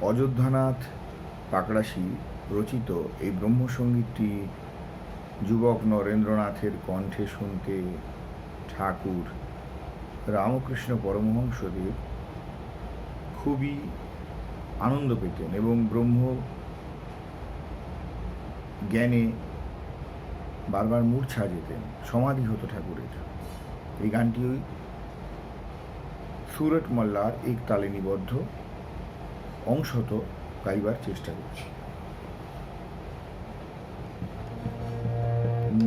অযোধ্যানাথ পাকড়াশি রচিত এই ব্রহ্মসঙ্গীতটি যুবক নরেন্দ্রনাথের কণ্ঠে শুনতে ঠাকুর রামকৃষ্ণ পরমহংসদেব খুবই আনন্দ পেতেন এবং ব্রহ্ম জ্ঞানে বারবার মূর্ছা যেতেন, সমাধি হতো ঠাকুরের। এই গানটি ওই সুরট মল্লার এক তালে নিবদ্ধ। অংশত গাইবার চেষ্টা করছি।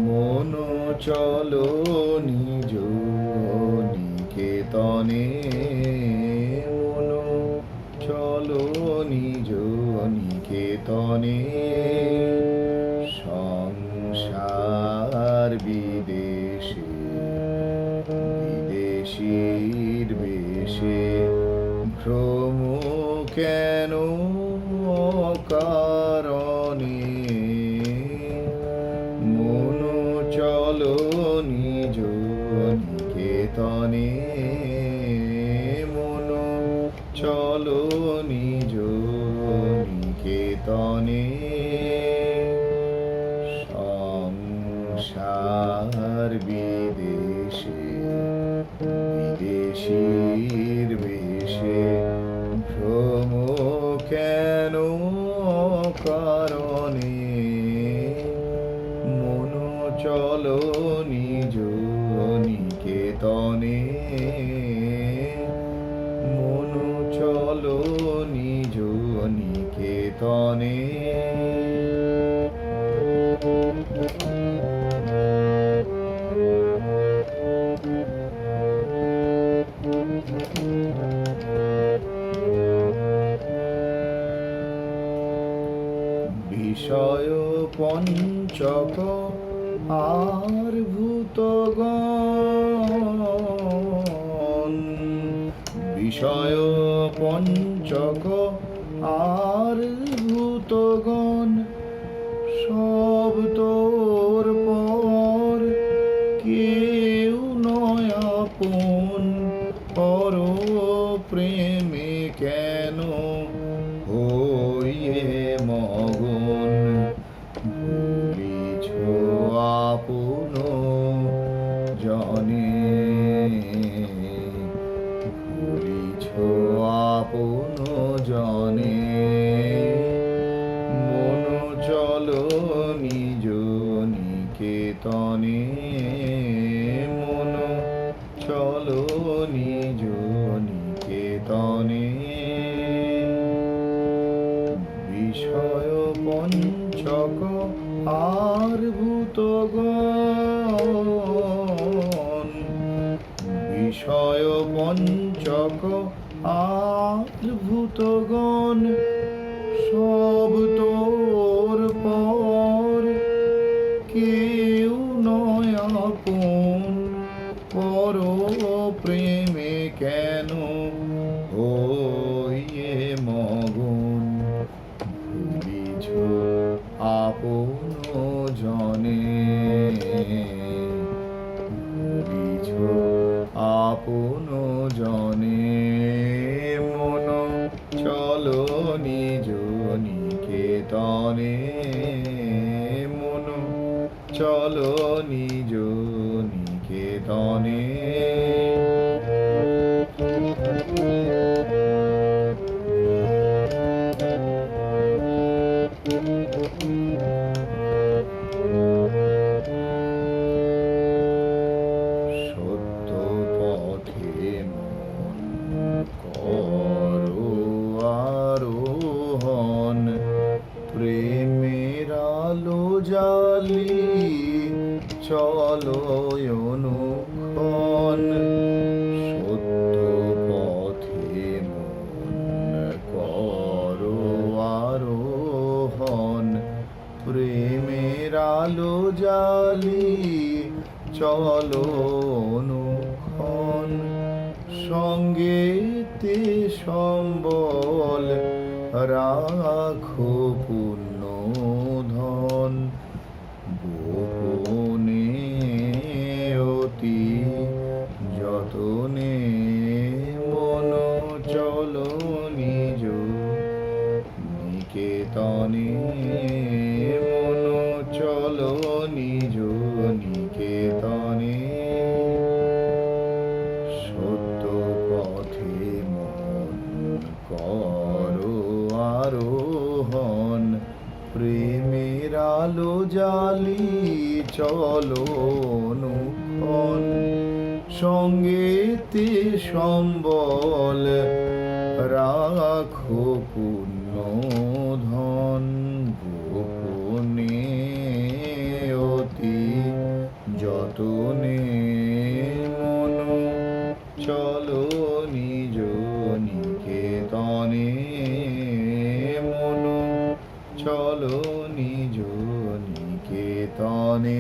মন চলো নিজ নিকেতনে, মন চলো নিজ নিকেতনে, সংসার বিদেশে, বিদেশীর বেশে ভ্রম কেন কারণে? মন চলো নিজ নিকেতনে মন চলো নিজ নিকেতনে নিকেতনে মন চলো নিজ নিকেতনে। বিষয় পঞ্চক আর ভূতগণ বিষয় পঞ্চক আর ভূতগণ সব তোর পর কেউ জনে মন। চলো নিজ নিকেতনে। মন চলো নিজ নিকেতনে। বিষয় পঞ্চক আর ভূতগণ বিষয় পঞ্চক আর ভূতগণ সব তোর পর। কেউ নয় আপন পর প্রেমে কেন হইয়ে মগন? ভুলিছ আপন জনে ভুলিছ আপন জনে নিকেতনে মন চলো নিজ নিকেতনে সত্য চলো অনুক্ষণ। সঙ্গেতে সম্বল রাখো পুণ্য ধন। গোপনে অতি যতনে মন চলো নিজ নিকেতনে। জালি চলো অনুক্ষণ সঙ্গেতে সম্বল রাখো পুণ্য ধন, গোপনে অতি যতনে মন। চলো নিজ নিকেতনে মন। চলো নিজ নিকেতনে